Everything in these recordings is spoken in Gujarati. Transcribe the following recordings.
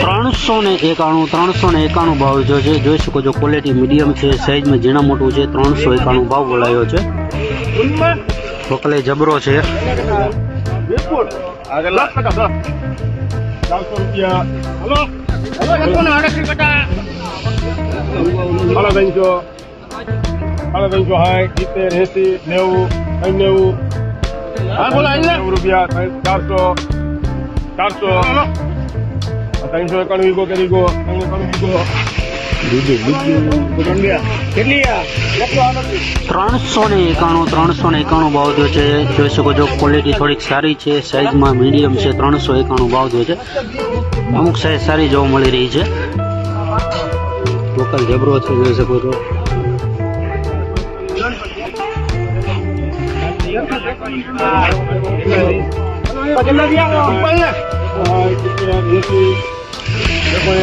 ત્રણસો ને એકાણું, ત્રણસો ને એકાણું ભાવ જો છે. જોઈ શકો છો ક્વોલિટી મીડિયમ છે સાઈઝમાં ઝીણા મોટું છે. ત્રણસો એકાણું ભાવ બોલાયો છે. વકલે જબરો છે. ચારસો ચારસો ત્રણસો એકાણું વીગો કે વીગો ત્રણ એકાણું વીગો ત્રણસો ને એકાણું ત્રણસો ને એકાણું ભાવ થયો છે. જોઈ શકો છો ક્વોલિટી થોડીક સારી છે. સાઈઝમાં મીડિયમ છે ત્રણસો એકાણું ભાવ થયો છે. અમુક સાઈઝ સારી જોવા મળી રહી છે. લોકલ જબરો છે જોઈ શકો છો.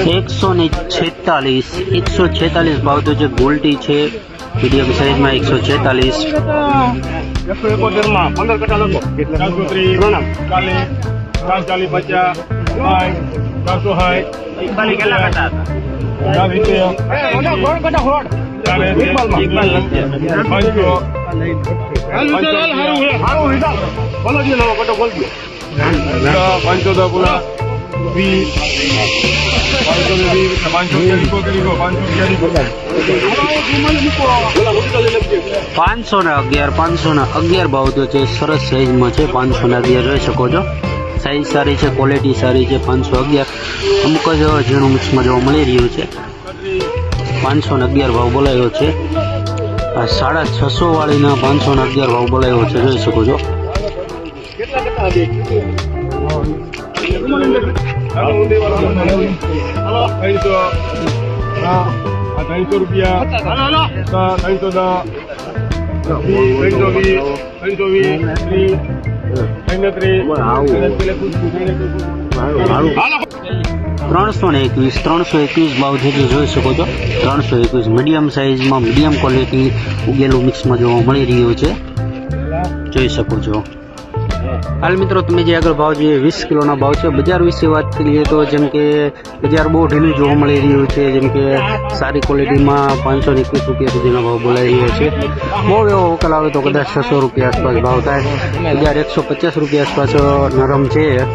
એકસો ને છેતાલીસ એકસો છેતાલીસ ભાવ તો જે ગોલ્ટી છે મીડિયમ સાઈઝમાં એકસો છેતાલીસ પંદર કટા લખો પાંચસો ને અગિયાર પાંચસો ને અગિયાર ભાવ તો છે, સરસ સાઈઝમાં છે પાંચસો ને અગિયાર જોઈ શકો છો. સાઈઝ સારી છે ક્વોલિટી સારી છે, પાંચસો અગિયાર. અમુક જ ઝીણું મિક્સમાં જોવા મળી રહ્યું છે. પાંચસો ને અગિયાર ભાવ બોલાયો છે. સાડા છસો વાળીના પાંચસો ને અગિયાર ભાવ બોલાયો છે, જોઈ શકો છો. ત્રણસો ને એકવીસ, ત્રણસો એકવીસ ભાવ જોઈ શકો છો. ત્રણસો એકવીસ મીડિયમ સાઇઝમાં મીડિયમ ક્વોલિટી ઉગેલું મિક્સમાં જોવા મળી રહ્યું છે. જોઈ શકો છો. હાલ મિત્રો, તમે જે આગળ ભાવ જોઈએ, વીસ કિલોના ભાવ છે. બજાર વિશે વાત કરીએ તો જેમ કે બજાર બહુ ઢીલું જોવા મળી રહ્યું છે. જેમ કે સારી ક્વોલિટીમાં પાંચસો ને એકવીસ રૂપિયા સુધીના ભાવ બોલાઈ રહ્યો છે. બહુ એવો વકલ આવે તો કદાચ છસો રૂપિયા આસપાસ ભાવ થાય. બજાર એકસો પચાસ રૂપિયા આસપાસ નરમ છે.